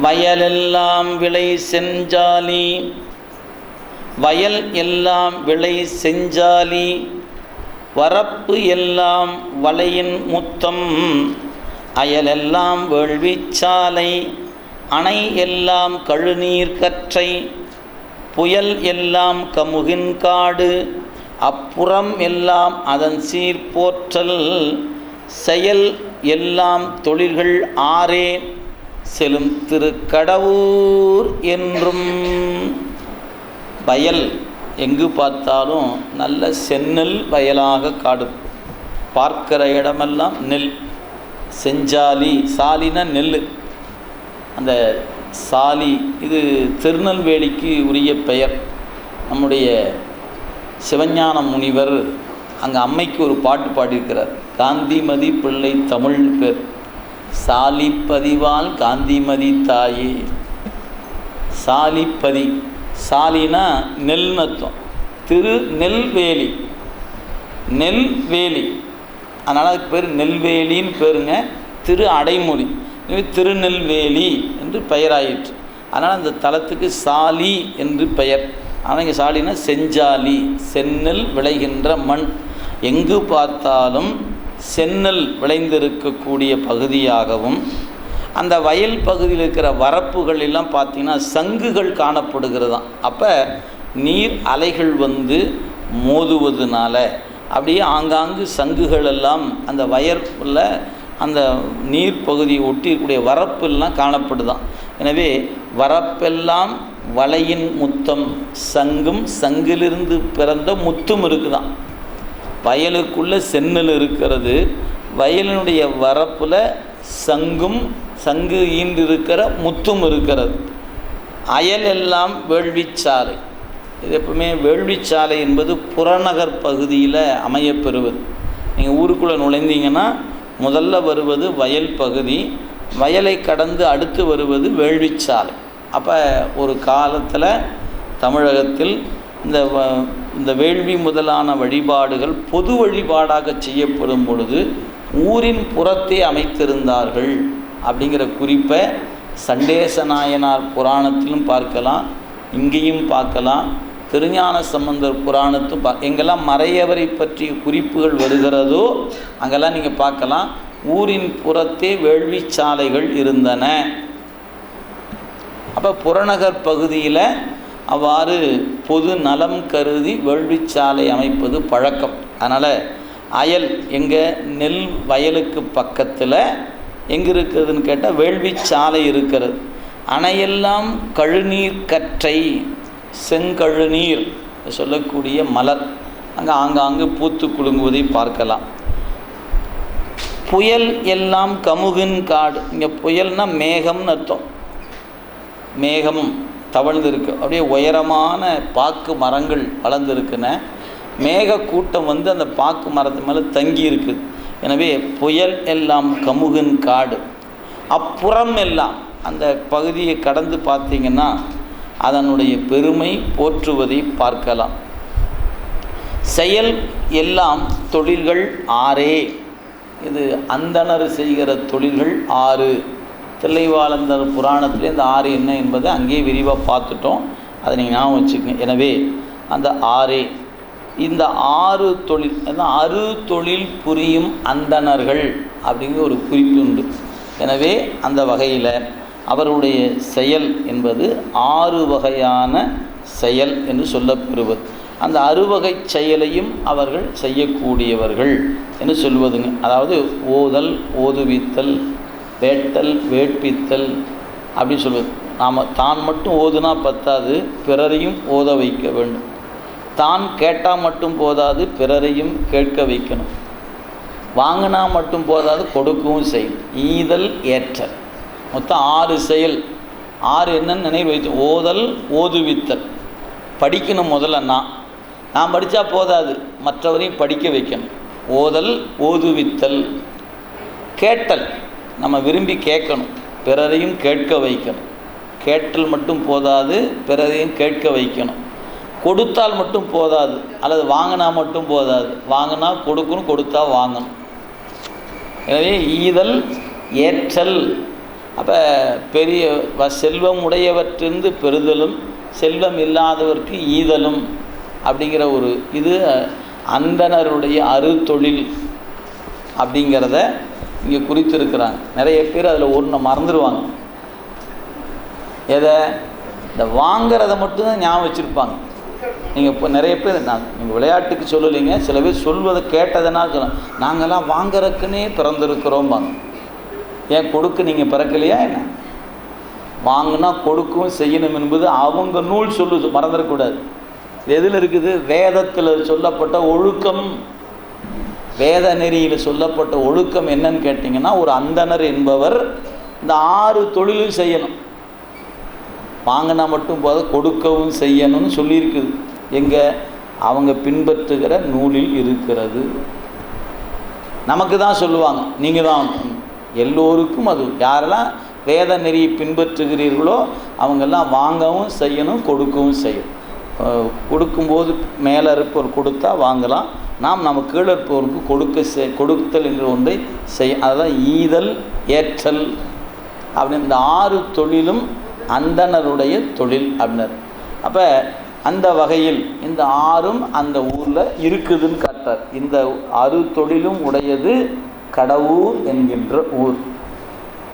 வயலெல்லாம் விளை செஞ்சாலி வயல் எல்லாம் விளை செஞ்சாலி வரப்பு எல்லாம் வலையின் முத்தம் அயலெல்லாம் வேள்விச்சாலை அணை எல்லாம் கழுநீர் கற்றை புயல் எல்லாம் கமுகின் காடு அப்புறம் எல்லாம் அதன் சீர்போற்றல் செயல் எல்லாம் தொழில்கள் ஆறே. செலும் திருக்கடவுர் என்றும். வயல் எங்கு பார்த்தாலும் நல்ல செந்நெல் வயலாக காடும். பார்க்கிற இடமெல்லாம் நெல் செஞ்சாலி சாலினா நெல். அந்த சாலி இது திருநெல்வேலிக்கு உரிய பெயர். நம்முடைய சிவஞான முனிவர் அங்கே அம்மைக்கு ஒரு பாட்டு பாடியிருக்கிறார். காந்திமதி பிள்ளை தமிழ் பேர். சாலிப்பதிவால் காந்திமதி தாயே. சாலிப்பதி சாலினா நெல் நத்தம் திரு நெல்வேலி நெல்வேலி. அதனால் அதுக்கு பேர் நெல்வேலின்னு பேருங்க திரு அடைமொழி. இது திருநெல்வேலி என்று பெயராயிற்று. அதனால் அந்த தலத்துக்கு சாலி என்று பெயர். ஆனால் இங்கே சாலினா செஞ்சாலி செந்நெல் விளைகின்ற மண். எங்கு பார்த்தாலும் செந்நெல் விளைந்திருக்கக்கூடிய பகுதியாகவும் அந்த வயல் பகுதியில் இருக்கிற வரப்புகள் எல்லாம் பார்த்தீங்கன்னா சங்குகள் காணப்படுகிறதாம். அப்போ நீர் அலைகள் வந்து மோதுவதனால அப்படியே ஆங்காங்கு சங்குகள் எல்லாம் அந்த வயற்பில் அந்த நீர் பகுதியை ஒட்டியிருக்கக்கூடிய வரப்பெல்லாம் காணப்படுதான் எனவே வரப்பெல்லாம் வலையின் முத்தம் சங்கும் சங்கிலிருந்து பிறந்த முத்தும் இருக்குதாம். வயலுக்குள்ளே சென்னல் இருக்கிறது. வயலினுடைய வரப்பில் சங்கும் சங்கு ஈண்டிருக்கிற முத்தும் இருக்கிறது. அயல் எல்லாம் வேள்விச்சாலை. இது எப்பவுமே வேள்விச்சாலை என்பது புறநகர் பகுதியில் அமையப்பெறுவது. நீங்கள் ஊருக்குள்ளே நுழைந்தீங்கன்னா முதல்ல வருவது வயல் பகுதி வயலை கடந்து அடுத்து வருவது வேள்விச்சாலை. அப்போ ஒரு காலத்தில் தமிழகத்தில் இந்த வ- இந்த வேள்வி முதலான வழிபாடுகள் பொது வழிபாடாக செய்யப்படும் பொழுது ஊரின் புறத்தே அமைத்திருந்தார்கள் அப்படிங்கிற குறிப்பை சண்டேச நாயனார் புராணத்திலும் பார்க்கலாம் இங்கேயும் பார்க்கலாம். திருஞான சம்பந்தர் புராணத்தும் பா எங்கெல்லாம் மறையவரை பற்றிய குறிப்புகள் வருகிறதோ அங்கெல்லாம் நீங்கள் பார்க்கலாம். ஊரின் புறத்தே வேள்வி சாலைகள் இருந்தன. அப்போ புறநகர் பகுதியில் அவ்வாறு பொது நலம் கருதி வேள்விச்சாலை அமைப்பது பழக்கம். அதனால் அயல் எங்கே நெல் வயலுக்கு பக்கத்தில் எங்கே இருக்குதுன்னு கேட்டால் வேள்விச்சாலை இருக்கிறது. அணையெல்லாம் கழுநீர் கற்றை செங்கழுநீர் சொல்லக்கூடிய மலர். அங்கே ஆங்காங்கு பூத்து குலுங்குவதை பார்க்கலாம். புயல் எல்லாம் கமுகின் காடு. இங்கே புயல்னால் மேகம்னு அர்த்தம். மேகம் தவழ்ந்திருக்கு. அப்படியே உயரமான பாக்கு மரங்கள் வளர்ந்துருக்குன. மேகக்கூட்டம் வந்து அந்த பாக்கு மரத்து மேலே தங்கி இருக்குது எனவே புயல் எல்லாம் கமுகன் காடு. அப்புறம் எல்லாம் அந்த பகுதியை கடந்து பார்த்தீங்கன்னா அதனுடைய பெருமை போற்றுவதை பார்க்கலாம். செயல் எல்லாம் தொழில்கள் ஆறே. இது அந்தணர் செய்கிற தொழில்கள் ஆறு. தில்லைவாளந்தர் புராணத்தில் இந்த ஆறு என்ன என்பதை அங்கேயே விரிவாக பார்த்துட்டோம். அதை நீங்கள் ஞாபகம் வச்சுக்கங்க. எனவே அந்த ஆறே இந்த ஆறு தொழில் அறு தொழில் புரியும் அந்தணர்கள் அப்படிங்கிற ஒரு குறிப்பு உண்டு. எனவே அந்த வகையில் அவருடைய செயல் என்பது ஆறு வகையான செயல் என்று சொல்லப்பெறுவது அந்த அறுவகை செயலையும் அவர்கள் செய்யக்கூடியவர்கள் என்று சொல்வதுங்க. அதாவது ஓதல் ஓதுவித்தல் வேட்டல் வேட்பித்தல் அப்படின்னு சொல்வது நாம் தான் மட்டும் ஓதுனா பத்தாது பிறரையும் ஓத வைக்க வேண்டும். தான் கேட்டால் மட்டும் போதாது பிறரையும் கேட்க வைக்கணும். வாங்கினா மட்டும் போதாது கொடுக்கவும் செயல் ஈதல் ஏற்றல். மொத்தம் ஆறு செயல். ஆறு என்னன்னு நினைவு வைத்து ஓதல் ஓதுவித்தல். படிக்கணும் முதல்ல நான் நான் படித்தா போதாது மற்றவரையும் படிக்க வைக்கணும். ஓதல் ஓதுவித்தல். கேட்டல். நம்ம விரும்பி கேட்கணும். பிறரையும் கேட்க வைக்கணும். கேட்டல் மட்டும் போதாது பிறரையும் கேட்க வைக்கணும். கொடுத்தால் மட்டும் போதாது அல்லது வாங்கினா மட்டும் போதாது. வாங்கினா கொடுக்கணும் கொடுத்தா வாங்கணும். எனவே ஈதல் ஏற்றல். அப்போ பெரிய செல்வம் உடையவற்றிருந்து பெறுதலும் செல்வம் இல்லாதவர்க்கு ஈதலும் அப்படிங்கிற ஒரு இது அந்தணருடைய அறுதொழில் அப்படிங்கிறத இங்கே குறித்திருக்கிறாங்க. நிறைய பேர் அதில் ஒன்று மறந்துடுவாங்க. எதை? இந்த வாங்கிறத மட்டும்தான் ஞாபகம் வச்சுருப்பாங்க. நீங்கள் இப்போ நிறைய பேர் நான் நீங்கள் விளையாட்டுக்கு சொல்லலைங்க. சில பேர் சொல்வதை கேட்டதுன்னா சொல்லலாம் நாங்கள்லாம் வாங்குறதுக்குன்னே பிறந்திருக்கிறோம்பாங்க ஏன் கொடுக்க நீங்கள் பிறக்கலையா என்ன? வாங்கினா கொடுக்கவும் செய்யணும் என்பது அவங்க நூல் சொல்லுது. மறந்துடக்கூடாது. எதில் இருக்குது? வேதத்தில் சொல்லப்பட்ட ஒழுக்கம். வேத நெறியில் சொல்லப்பட்ட ஒழுக்கம் என்னன்னு கேட்டிங்கன்னா ஒரு அந்தணர் என்பவர் இந்த ஆறு தொழிலும் செய்யணும். வாங்கினா மட்டும் போத கொடுக்கவும் செய்யணும்னு சொல்லியிருக்குது. எங்கே? அவங்க பின்பற்றுகிற நூலில் இருக்கிறது. நமக்கு தான் சொல்லுவாங்க நீங்கள் தான் எல்லோருக்கும் அது. யாரெல்லாம் வேத நெறியை பின்பற்றுகிறீர்களோ அவங்கெல்லாம் வாங்கவும் செய்யணும் கொடுக்கவும் செய்யணும். கொடுக்கும்போது மேலே இருப்பவர் கொடுத்தா வாங்கலாம். நாம் நம்ம கீழே இருப்பவருக்கு கொடுக்க செய் கொடுத்தல் என்ற ஒன்றை செய் அதுதான் ஈதல் ஏற்றல் அப்படின்னு இந்த ஆறு தொழிலும் அந்தணருடைய தொழில் அப்படின்னார். அப்போ அந்த வகையில் இந்த ஆறும் அந்த ஊரில் இருக்குதுன்னு காட்டார் இந்த அறு தொழிலும் உடையது கடவுர் என்கின்ற ஊர்.